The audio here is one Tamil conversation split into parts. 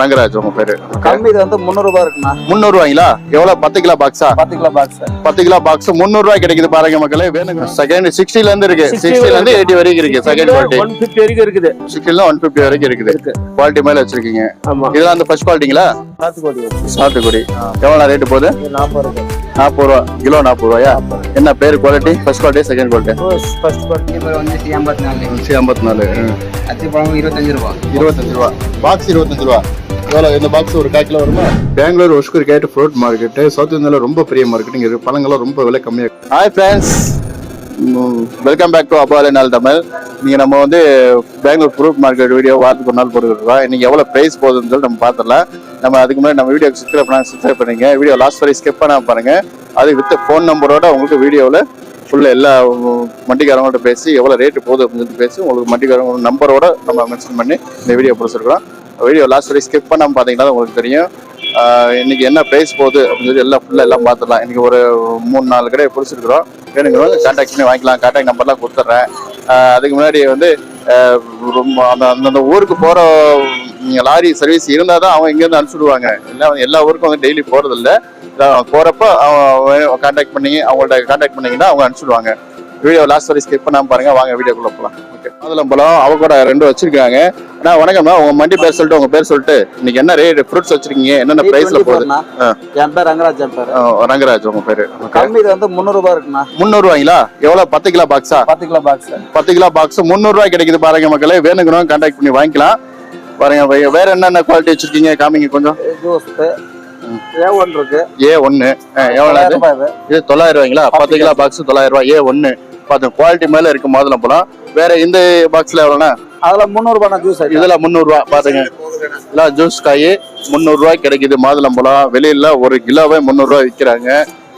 ரங்கராஜ் உங்க பேரு? இது வந்து முந்நூறு ரூபாய் இருக்குண்ணா. முந்நூறு ரூபாய்ங்களா எவ்வளவு பத்து கிலோ பாக்ஸா பத்து கிலோ பாக்ஸ் பத்து கிலோ பாக்ஸ் முந்நூறு ரூபாய் கிடைக்குது பாருங்க மக்களே. வேணுங்க. செகண்ட் சிக்ஸ்டில இருந்து இருக்கு 60 சிக்ஸ்டில இருந்து எயிட்டி வரைக்கும் இருக்கு. செகண்ட் குவாலிட்டி ஒன் பிப்டி வரைக்கும் இருக்குது. சிக்ஸ்டில ஒன் பிப்டி வரைக்கும் இருக்குது. இருக்கு. குவாலிட்டி மேல வச்சிருக்கீங்க. இதெல்லாம் அந்த ஃபர்ஸ்ட் குவாலிட்டிங்களா சாத்துக்குடி சாத்துக்குடி. எவ்வளவு ரேட்டு போகுது? நாற்பது ரூபாய். நாற்பது ரூபா. கிலோ நாற்பது ரூபாயா? என்ன பேர் quality first quality second quality first quality வந்து சி ஐம்பத்தி நாலு. ஐம்பத்தி நாலு. அத்திப்பழம் இருபத்தஞ்சு ரூபா. இருபத்தஞ்சு ரூபா. பாக்ஸ் இருபத்தஞ்சு ரூபா. எவ்வளோ இந்த பாக்ஸ் ஒரு கால் கிலோ வருமா? பெங்களூர் ஒஷ்கூர் கேட்டு ஃப்ரூட் மார்க்கெட்டு சவுத் இந்தியாவில் ரொம்ப பெரிய மார்க்கெட் இங்கே பழங்கள்லாம் ரொம்ப விலை கம்மியாக hi friends welcome back to அபாலே நாள் தமிழ் நீங்கள் நம்ம வந்து பெங்களூர் ஃப்ரூட் மார்க்கெட் வீடியோ வாரத்துக்கு ஒரு நாள் போட்டுருக்கோம் இன்னைக்கு எவ்வளோ ப்ரைஸ் போகுதுன்னு சொல்லி நம்ம பார்த்துடலாம். நம்ம அதுக்கு முன்னாடி நம்ம வீடியோ சப்ஸ்கிரைப் பண்ணாங்க சப்ஸ்கிரைப் பண்ணுங்க வீடியோ லாஸ்ட் வரை ஸ்கிப் பண்ணாம பாருங்க. அது வித் ஃபோன் நம்பரோட உங்களுக்கு வீடியோவில் ஃபுல்லாக எல்லா மண்டிக்காரங்கள்ட்ட பேசி எவ்வளோ ரேட்டு போகுது அப்படின்னு சொல்லி பேசி உங்களுக்கு மண்டிக்காரங்க நம்பரோட நம்ம மென்ஷன் பண்ணி இந்த வீடியோ பிடிச்சிருக்கிறோம் வீடியோ லாஸ்ட் வரைக்கும் ஸ்கிப் பண்ணாமல் பார்த்தீங்கன்னா உங்களுக்கு தெரியும். இன்னைக்கு என்ன ப்ரைஸ் போகுது அப்படின்னு சொல்லி எல்லாம் ஃபுல்லாக எல்லாம் பார்த்துடலாம். இன்னைக்கு ஒரு மூணு நாலு கடையை பிடிச்சிருக்கிறோம். வந்து கான்டாக்ட் பண்ணி வாங்கிக்கலாம். கான்டாக்ட் நம்பர்லாம் கொடுத்துட்றேன். அதுக்கு முன்னாடி வந்து ரொம்ப அந்த அந்தந்த ஊருக்கு போகிற லாரி சர்வீஸ் இருந்தால் தான் அவங்க இங்கேருந்து அனுப்பிச்சுடுவாங்க இல்லை எல்லா ஊருக்கும் வந்து டெய்லி போகிறதில்ல போகிறப்ப அவன் கான்டாக்ட் பண்ணி அவங்கள்ட்ட கான்டாக்ட் பண்ணிங்கன்னா அவங்க அனுப்பிச்சுடுவாங்க வீடியோ லாஸ்ட் வரை ஸ்கிப் பண்ணாம பாருங்க. வாங்க வீடியோக்குள்ள போலாம். ஓகே மாதுளம்பழம் அவகோட ரெண்டு வச்சிருக்காங்க. அண்ணா வணக்கம்ண்ணா உங்க மண்டி பேர் சொல்லிட்டு உங்க பேர் சொல்லிட்டு இன்னைக்கு என்ன ரேட் ஃப்ரூட்ஸ் வச்சிருக்கீங்க? என்னென்ன பிரைஸ்ல போகுது. என் பேர் ரங்கராஜ் என் பேர். ரங்கராஜ் உங்க பேரு. கம்மி இது வந்து முந்நூறு ரூபாய் இருக்குண்ணா. முந்நூறு ரூபாய்ங்களா எவ்வளவு பத்து கிலோ பாக்ஸா பத்து கிலோ பாக்ஸ் பத்து கிலோ பாக்ஸ் முந்நூறு ரூபாய் கிடைக்குது பாருங்க மக்களே. வேணுங்கிறவங்க கான்டாக்ட் பண்ணி வாங்கிக்கலாம். பாருங்க வேற என்னென்ன குவாலிட்டி வச்சிருக்கீங்க? காமிங்க கொஞ்சம். ஜூஸ் ஏ ஒன் இருக்கு. ஏ தொள்ளாயிரம் ரூபாய் இது. தொள்ளாயிரம் ரூபாய்ங்களா பத்து கிலோ பாக்ஸ் தொள்ளாயிரம் ரூபாய் ஏ ஒன்னு. பார்த்து குவாலிட்டி மேல இருக்கு மாதுளம் பழம். வேற இந்த பாக்ஸ்ல எவ்வளோண்ணா அதுல முந்நூறு ரூபாய் ஜூஸ் இதுல முந்நூறு ரூபா பாத்துங்க. எல்லாம் ஜூஸ் காய் முந்நூறு ரூபாய் கிடைக்குது மாதுளம்பழம் வெளியில ஒரு கிலோவே முந்நூறு ரூபாய் விற்கிறாங்க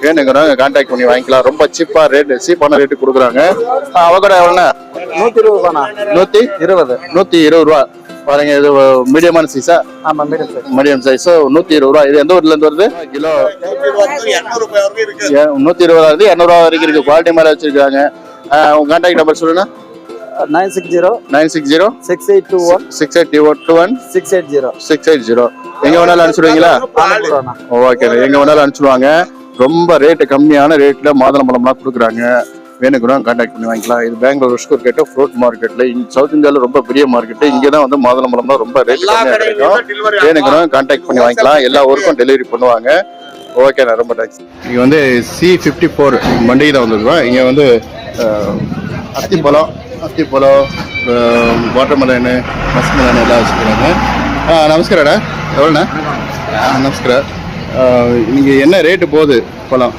வேணுங்கிறவங்க கான்டாக்ட் பண்ணி வாங்கிக்கலாம். ரொம்ப சீப்பா ரேட் சீப்பான ரேட்டு கொடுக்குறாங்க. அவகடா எவ்வளோண்ணா நூத்தி இருபது ரூபாண்ணா நூத்தி? இருபது. நூத்தி இருபது ரூபா பாருங்க இது மீடியமான சைஸா ஆமா மீடியம் சைஸ் மீடியம் சைஸ் நூத்தி இருபது ரூபா. இது எந்த ஊர்ல இருந்து வருது? கிலோ. ஏ, நூத்தி இருபது இருந்து இரநூறுவா வரைக்கும் இருக்கு. குவாலிட்டி மேல வச்சிருக்காங்க. உங்க கான்டாக்ட் நம்பர் சொல்லுங்க nine six zero. Nine six zero. Six eight two one six eight two one six eight zero six eight zero எங்க வேணாலும் அனுப்பிச்சுடுவீங்களா? ஓகே எங்க வேணாலும் அனுப்பிச்சுடுவாங்க. ரொம்ப ரேட்டு கம்மியான ரேட்ல மாதுளம்பழம்லாம் கொடுக்குறாங்க. வேணுங்கிறோம் கான்டாக்ட் பண்ணி வாங்கிக்கலாம். இது பெங்களூர் ரிஸ்கூர் கேட்ட ஃப்ரூட் மார்க்கெட்ல சவுத் இந்தியாவில் ரொம்ப பெரிய மார்க்கெட் இங்கே தான் வந்து மாதுளம்பழம்லாம் ரொம்ப ரேட் கம்மியாக கிடைக்கும். வேணுங்கிறோம் கான்டாக்ட் பண்ணி வாங்கிக்கலாம். எல்லா ஊருக்கும் டெலிவரி பண்ணுவாங்க. ஓகேண்ணா ரொம்ப தேங்க்ஸ் இங்கே வந்து சி ஃபிஃப்டி ஃபோர் மண்டிகை தான் வந்திருக்கோம் இங்கே வந்து அத்திப்பழம் அத்திப்பழம் வாட்டர் மெலனு மஸ்க் மெலன் எல்லாம் வச்சுக்கிறாங்க ஆ நமஸ்காரடா எவ்வளோண்ணா ஆ, நமஸ்காரம். நீங்கள் என்ன ரேட்டு போகுது பழம்?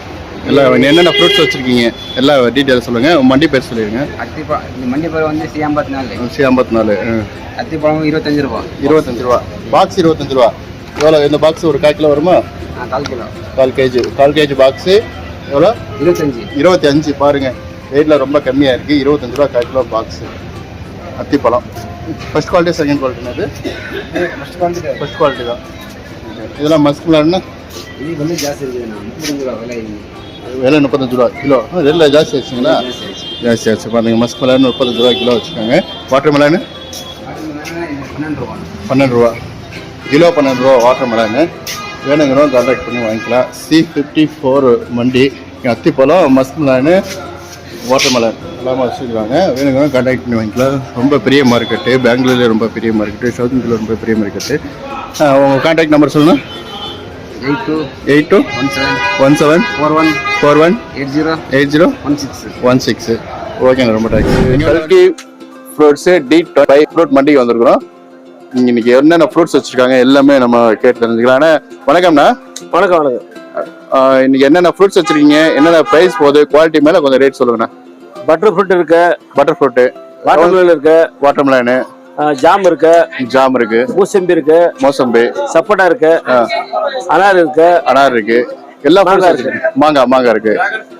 எல்லாம் என்னென்ன ஃப்ரூட்ஸ் வச்சுருக்கீங்க? எல்லா டீட்டெயில்ஸ் சொல்லுங்கள் மண்டி பேர் சொல்லிடுங்க. அத்திப்பழம் இந்த மண்டிப்பழம் வந்து சி ஐம்பத்தி நாலு. சி ஐம்பத்தி நாலு அத்திப்பழம் இருபத்தஞ்சு ரூபா. இருபத்தஞ்சு ரூபா. பாக்ஸ் இருபத்தஞ்சு ரூபா. எவ்வளோ இந்த பாக்ஸ் ஒரு கால் கிலோ வருமா? கால் கிலோ. கால் கேஜி கால் கேஜி பாக்ஸு எவ்வளோ? இருபத்தஞ்சு. இருபத்தி அஞ்சு பாருங்க ரேட்டில் ரொம்ப கம்மியாக இருக்குது இருபத்தஞ்சு ரூபா கால் கிலோ பாக்ஸு அத்திப்பழம். ஃபர்ஸ்ட் குவாலிட்டி செகண்ட் குவாலிட்டி அது ஃபர்ஸ்ட் வந்துட்டு ஃபர்ஸ்ட் குவாலிட்டி தான். இதெல்லாம் மஸ்க் மிலான்னா இது வந்து ஜாஸ்தி இருக்குதுண்ணா முப்பத்தஞ்சு ரூபா விலை. விலை முப்பத்தஞ்சு ரூபா கிலோ. வெளில ஜாஸ்தி ஆச்சுங்களா? ஜாஸ்தி ஆச்சு. பாருங்க மஸ்க் மிளகு முப்பத்தஞ்சு ரூபா கிலோ வச்சுக்கோங்க. வாட்டர் மிளகு பன்னெண்டு ரூபா. பன்னெண்டு ரூபா கிலோ பன்னெண்டு ரூபா வாட்டர் மிளகு வேணுங்கிறோம் கான்டாக்ட் பண்ணி வாங்கிக்கலாம். சி ஃபிஃப்டி ஃபோர் மண்டி அத்திப்பழம் மஸ்க் மிளகு வாட்டர் மிளகு எல்லாமே வச்சுருக்காங்க. வேணுங்கிறோம் கான்டாக்ட் பண்ணி வாங்கிக்கலாம். ரொம்ப பெரிய மார்க்கெட்டு பெங்களூர்லேயே ரொம்ப பெரிய மார்க்கெட்டு சவுத் இந்தியாவில் ரொம்ப பெரிய மார்க்கெட்டு உங்கள் கான்டாக்ட் நம்பர் சொல்லுங்கள் eight two eight two one seven one seven four one four one eight zero eight zero one six one six ஓகேங்க ரொம்ப தேங்க்ஸ் கல்கி ஃப்ரூட்ஸு டி ஃபைவ் ஃப்ரூட் மண்டிக்கு வந்திருக்கிறோம். இங்க இன்னைக்கு என்னென்ன ஃப்ரூட்ஸ் வச்சிருக்காங்க எல்லாமே நம்ம கேட்டு தெரிஞ்சுக்கலாம். அண்ணா, வணக்கம்ண்ணா. வணக்கம் வணக்கம். இன்னைக்கு என்னென்ன ஃப்ரூட்ஸ் வச்சிருக்கீங்க என்னென்ன ப்ரைஸ் போகுது குவாலிட்டி மேல கொஞ்சம் ரேட் சொல்லுங்கண்ணா. பட்டர் ஃப்ரூட் இருக்கு. பட்டர் ஃப்ரூட்டு வாட்டர் மெலன் இருக்கு. வாட்டர் மிலானு ஜாம் இருக்கு. ஜாம் இருக்கு. மூசம்பி இருக்கு. மோசம்பி. சப்போட்டா இருக்கு. அனார் இருக்கு. அனார் இருக்கு. எல்லா மாங்காய் இருக்கு. மாங்காய் மாங்காய் இருக்கு.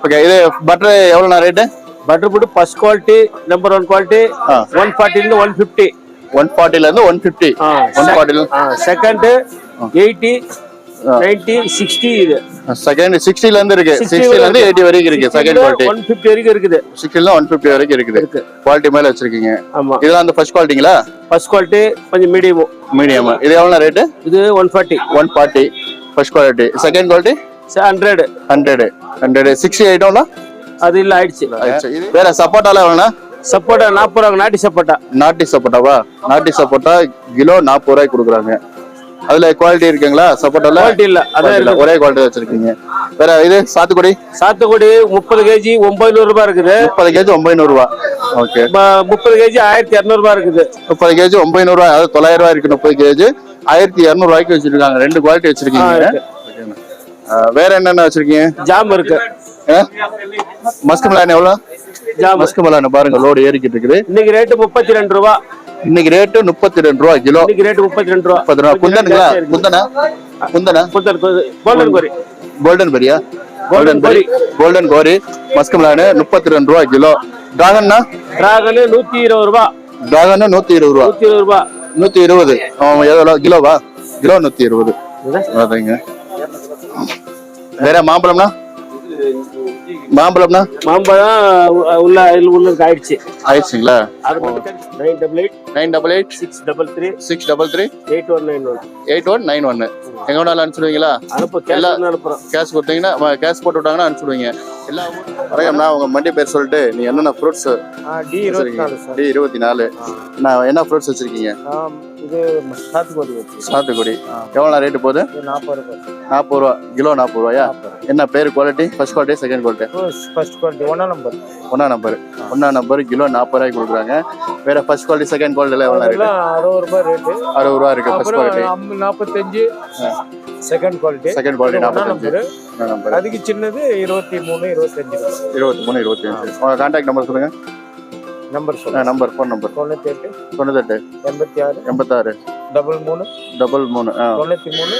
ஓகே இது பட்டர் எவ்வளோண்ணா rate butter fruit first quality number one quality. One ஃபார்ட்டில one fifty one ஃபார்ட்டிலேருந்து ஒன் ஃபிஃப்டி ஒன் ஃபார்ட்டில செகண்ட் எயிட்டி நைன்டி சிக்ஸ்டி இது. செகண்ட் சிக்ஸ்டில இருந்து இருக்கு. சிக்ஸ்டில இருந்து எயிட்டி வரைக்கும் இருக்கு. செகண்ட் குவாலிட்டி ஒன் ஃபிஃப்டி வரைக்கும் இருக்குது. சிக்ஸ்டில ஒன் ஃபிஃப்டி வரைக்கும் இருக்குது. இருக்கு. குவாலிட்டி மேல வச்சிருக்கீங்க. ஆமா. இதெல்லாம் அந்த ஃபர்ஸ்ட் குவாலிட்டிங்களா ஃபர்ஸ்ட் குவாலிட்டி கொஞ்சம் மீடியம் மீடியம் இது எவ்வளோ ரேட்டு இது one forty one forty first quality second quality hundred hundred hundred sixty ஐட்டம்னா அது இல்ல ஆயிடுச்சு. வேற சப்போட்டால எவ்வளோண்ணா? சப்போட்டா நாற்பது ரூபா நாட்டி சப்போட்டா. நாட்டி சப்போட்டாவா? நாட்டி சப்போட்டா கிலோ நாற்பது ரூபாய்க்கு கொடுக்குறாங்க. அதுல குவாலிட்டி இருக்குங்களா? சப்போட்டால குவாலிட்டி இல்ல. அதான் இல்ல, ஒரே குவாலிட்டி வச்சிருக்கீங்க. வேற இது சாத்துக்குடி? சாத்துக்குடி முப்பது கேஜி ஒன்பது ரூபாய் இருக்குது. முப்பது கேஜி ஒன்பது ரூபா. ஓகே முப்பது கேஜி ஆயிரத்தி இரநூறுபா இருக்குது. முப்பது கேஜி ஒன்பது ரூபாய். அதாவது தொள்ளாயிரம் ரூபாய் இருக்கு முப்பது கேஜி ஆயிரத்தி இரநூறு ரூபாய்க்கு வச்சிருக்காங்க. ரெண்டு குவாலிட்டி வச்சிருக்கீங்க. வேற என்னென்ன வச்சிருக்கீங்க? ஜாம் இருக்கு. மஸ்க் மிலான் எவ்வளோ? ஜாம். மஸ்க் மிலான் பாருங்க லோடு ஏறிக்கிட்டு இருக்குது. இன்னைக்கு ரேட்டு முப்பத்தி ரெண்டு ரூபா. இன்னைக்கு ரேட்டு முப்பத்தி ரெண்டு ரூபா கிலோ. இன்னைக்கு ரேட்டு முப்பத்தி ரெண்டு ரூபா. முப்பது ரூபா. குந்தனுங்களா? குந்தனா? குந்தனா? கோல்டன் கோரி கோல்டன் பெரியா கோல்டன் கோரி கோல்டன் கோரி மஸ்க் மிலான் முப்பத்தி ரெண்டு ரூபா கிலோ. டிராகன்னா டிராகனு நூத்தி இருபது ரூபா. டிராகன் நூத்தி இருபது ரூபா. நூத்தி இருபது ரூபா. நூத்தி இருபது எவ்வளோ? கிலோவா? கிலோ நூத்தி இருபது அதைங்க வேற மாம்பழம்னா? மாம்பழம்னா? மாம்பழம் உள்ள உள்ளுக்கு ஆயிடுச்சு. ஆயிடுச்சுங்களா? Nine double eight. Nine double eight? Six double three six double three eight one nine one eight one nine ஒன்னு எங்க வேணாலும் அனுப்பிச்சுடுவீங்களா? அனுப்பு எல்லா- கேஸ் அனுப்புறோம். கேஷ் கொடுத்தீங்கன்னா கேஷ் போட்டு விட்டாங்கன்னா அனுப்பிச்சுடுவீங்க. எல்லா வணக்கம்ண்ணா உங்க மண்டி பேர் சொல்லிட்டு நீ என்னென்ன ஃப்ரூட்ஸ் டி இருபத்தி நாலு டி இருபத்தி நாலு. நான் என்ன ஃப்ரூட்ஸ் வச்சிருக்கீங்க? இது சாத்துக்குடி சாத்துக்குடி. எவ்வளோ ரேட்டு போகுது? நாற்பது ரூபா. கிலோ நாற்பது ரூபாயா? என்ன பேர் quality first quality second quality first quality ஒன்றா நம்பர் ஒன்றா நம்பர் ஒன்றா நம்பர் கிலோ நாற்பது ரூபாய்க்கு கொடுக்குறாங்க. வேற ஃபர்ஸ்ட் குவாலிட்டி செகண்ட் குவாலிட்டியில் எவ்வளோ ரேட்டு அறுபது ரூபாய் ரேட்டு அறுபது ரூபா இருக்கு ஃபர்ஸ்ட் குவாலிட்டி நாற்பத்தஞ்சு. செகண்ட் குவாலிட்டி செகண்ட் குவாலிட்டி நாற்பத்தஞ்சு. அதுக்கு சின்னது இருபத்தி மூணு இருபத்தஞ்சு. இருபத்தி மூணு இருபத்தி அஞ்சு. உங்க கான்டாக்ட் நம்பர் சொல்லுங்க. நம்பர் சொல்லுங்க. Number phone number. தொண்ணூத்தி எட்டு தொண்ணூத்தெட்டு. எண்பத்தி ஆறு எண்பத்தாறு. டபுள் மூணு டபுள் மூணு ஆ. தொண்ணூத்தி மூணு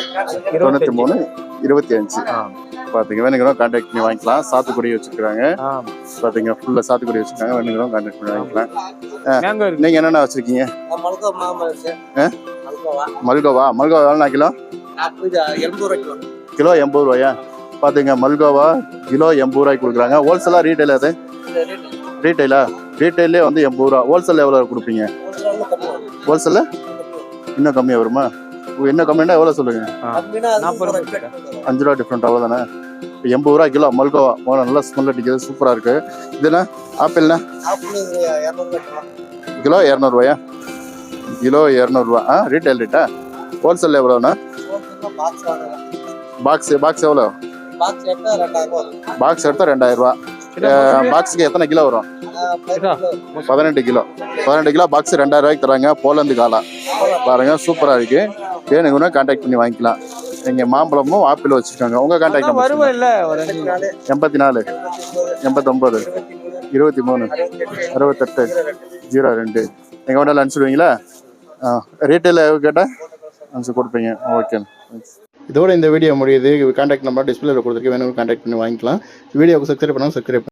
தொண்ணூற்றி மூணு இருபத்தி அஞ்சு பார்த்துங்க வேணுங்கிறோம் கான்டாக்ட் பண்ணி வாங்கிக்கலாம். சாத்துக்குடி வச்சிருக்காங்க பார்த்துங்க ஃபுல்லாக சாத்துக்குடி வச்சிருக்காங்க. வேணுங்கிறோம் கான்டாக்ட் பண்ணி வாங்கிக்கலாம். நீங்கள் என்னென்ன வச்சிருக்கீங்க? மல்கோவா மல்கோவா. மல்கோவா? எவ்வளோ கிலோ? கிலோ எண்பது ரூபாயா? பார்த்துங்க மல்கோவா கிலோ எண்பது ரூபாய்க்கு கொடுக்குறாங்க. ஹோல்சேலாக ரீட்டைல் அது? ரீட்டைலா ரீட்டைல்லே வந்து எண்பது ரூபா ஹோல்சேல் எவ்வளோ கொடுப்பீங்க? ஹோல்சேலில் இன்னும் கம்மியாக வருமா? ஓ, இன்னும் கம்மியா எவ்வளோ சொல்லுங்க. அஞ்சு ரூபா டிஃப்ரெண்ட் அவ்வளோதானே இப்போ எண்பது ரூபா கிலோ மல்கோவா. மோளம் நல்லா ஸ்மெல் அடிக்குது சூப்பராக இருக்கு. இதுனா ஆப்பிள்னா கிலோ இரநூறுவாயா? கிலோ இரநூறுவா. ஆ ரீட்டைல் ரேட்டா ஹோல்சேல் எவ்வளோண்ணா பாக்ஸ் பாக்ஸ் எவ்வளோ பாக்ஸ் எடுத்தால் ரெண்டாயிரம் ரூபா. பாக்ஸுக்கு எத்தனை கிலோ வரும்? பதினெட்டு கிலோ. பதினெட்டு கிலோ. பாக்ஸ் ரெண்டாயிரம் ரூபாய்க்கு தராங்க. போலந்து காலா பாருங்க சூப்பரா இருக்கு. வேணுங்கன்னா கான்டாக்ட் பண்ணி வாங்கிக்கலாம். நீங்க மாம்பழமும் ஆப்பிள் வச்சிருக்காங்க. உங்க கான்டாக்ட் நம்பர் எண்பத்தி நாலு எண்பத்தொம்பது. இருபத்தி மூணு அறுபத்தெட்டு ஜீரோ ரெண்டு எங்க வேணாலும் அனுப்பிச்சிடுவீங்களா ரீட்டைல கேட்டால் அனுப்பிச்சு கொடுப்பீங்க. ஓகே. இதோட இந்த வீடியோ முடியுது. கான்டாக்ட் நம்பர் டிஸ்பிளேல கொடுத்துருக்கு வேணும் கான்டாக்ட் பண்ணி வாங்கிக்கலாம். வீடியோவுக்கு சப்ஸ்கிரைப் பண்ணால் சப்ஸ்கிரைப்